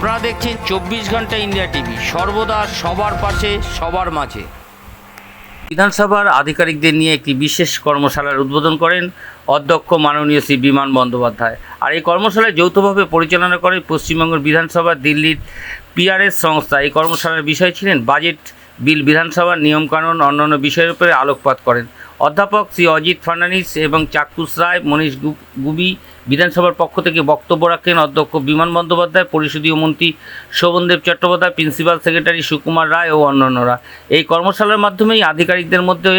আপনারা দেখছেন চব্বিশ ঘণ্টা ইন্ডিয়া টিভি। সর্বদা সবার পাশে, সবার মাঝে। বিধানসভার আধিকারিকদের নিয়ে একটি বিশেষ কর্মশালার উদ্বোধন করেন অধ্যক্ষ মাননীয় শ্রী বিমান বন্দ্যোপাধ্যায়। আর এই কর্মশালায় যৌথভাবে পরিচালনা করেন পশ্চিমবঙ্গের বিধানসভা, দিল্লির পিআরএস সংস্থা। এই কর্মশালার বিষয় ছিলেন বাজেট বিল বিধানসভার নিয়মকানুন, অন্যান্য বিষয়ের উপরে আলোকপাত করেন। অধ্যাপক শ্রী অজিত ফার্নান্ডিস এবং চাক্ষুষ রায়, মনীষ গুবি বিধানসভার পক্ষ থেকে বক্তব্য রাখেন অধ্যক্ষ বিমান বন্দ্যোপাধ্যায় পরিষদীয় মন্ত্রী শোভনদেব চট্টোপাধ্যায় প্রিন্সিপাল সেক্রেটারি সুকুমার রায় ও অন্যান্যরা। এই কর্মশালার মাধ্যমেই আধিকারিকদের মধ্যে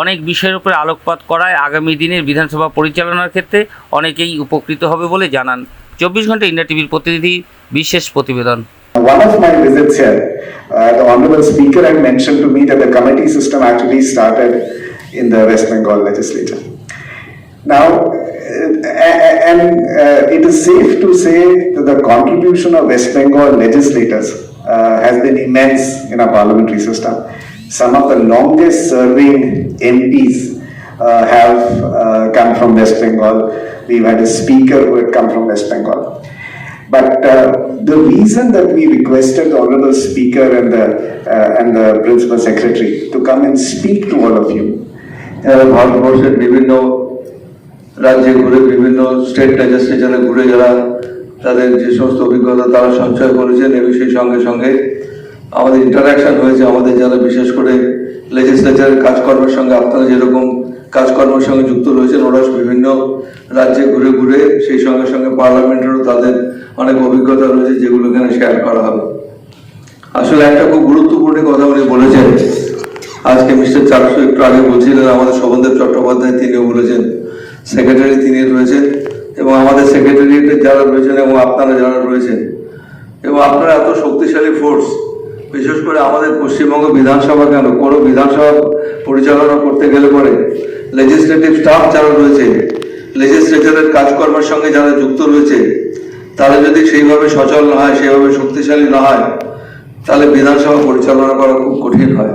অনেক বিষয়ের উপরে আলোকপাত করায় আগামী দিনের বিধানসভা পরিচালনার ক্ষেত্রে অনেকেই উপকৃত হবে বলে জানান। চব্বিশ ঘণ্টা ইন্ডিয়া টিভির প্রতিনিধি বিশেষ প্রতিবেদন। One of my visits here, uh, the Honorable Speaker had mentioned to me that the committee system actually started in the West Bengal legislature. Now, uh, and uh, it is safe to say that the contribution of West Bengal legislators uh, has been immense in our parliamentary system. Some of the longest serving MPs uh, have uh, come from West Bengal. We've had a speaker who had come from West Bengal. But uh, the reason that we requested the Honorable Speaker and the, uh, and the Principal Secretary to come and speak to all of you যারা ভারতবর্ষের বিভিন্ন রাজ্যে ঘুরে বিভিন্ন state লেজিসলেচারে ঘুরে যারা তাদের যে সমস্ত অভিজ্ঞতা তারা সঞ্চয় করেছেন এবং সেই সঙ্গে সঙ্গে আমাদের ইন্টারাকশন হয়েছে। আমাদের যারা বিশেষ করে লেজিসলেচারের কাজকর্মের সঙ্গে আপনারা যেরকম কাজকর্মের সঙ্গে যুক্ত রয়েছেন, ওরা বিভিন্ন রাজ্যে ঘুরে ঘুরে সেই সঙ্গে সঙ্গে পার্লামেন্টেরও তাদের অনেক অভিজ্ঞতা রয়েছে যেগুলো এখানে শেয়ার করা হবে। আসলে একটা খুব গুরুত্বপূর্ণ কথা উনি বলেছেন। আজকে মিস্টার চারশো একটু আগে বলছিলেন, আমাদের শোভনদেব চট্টোপাধ্যায় তিনিও বলেছেন সেক্রেটারি তিনি রয়েছেন এবং আমাদের সেক্রেটারিয়েটে যারা রয়েছেন এবং আপনারা যারা রয়েছেন এবং আপনারা এত শক্তিশালী ফোর্স বিশেষ করে আমাদের পশ্চিমবঙ্গ বিধানসভা কেন? কোনো বিধানসভা পরিচালনা করতে গেলে পরে লেজিসলেটিভ স্টাফ যারা রয়েছে লেজিসলেচারের কাজকর্মের সঙ্গে যারা যুক্ত রয়েছে, তারা যদি সেইভাবে সচল না হয়, সেইভাবে শক্তিশালী না হয়, তাহলে বিধানসভা পরিচালনা করা খুব কঠিন হয়।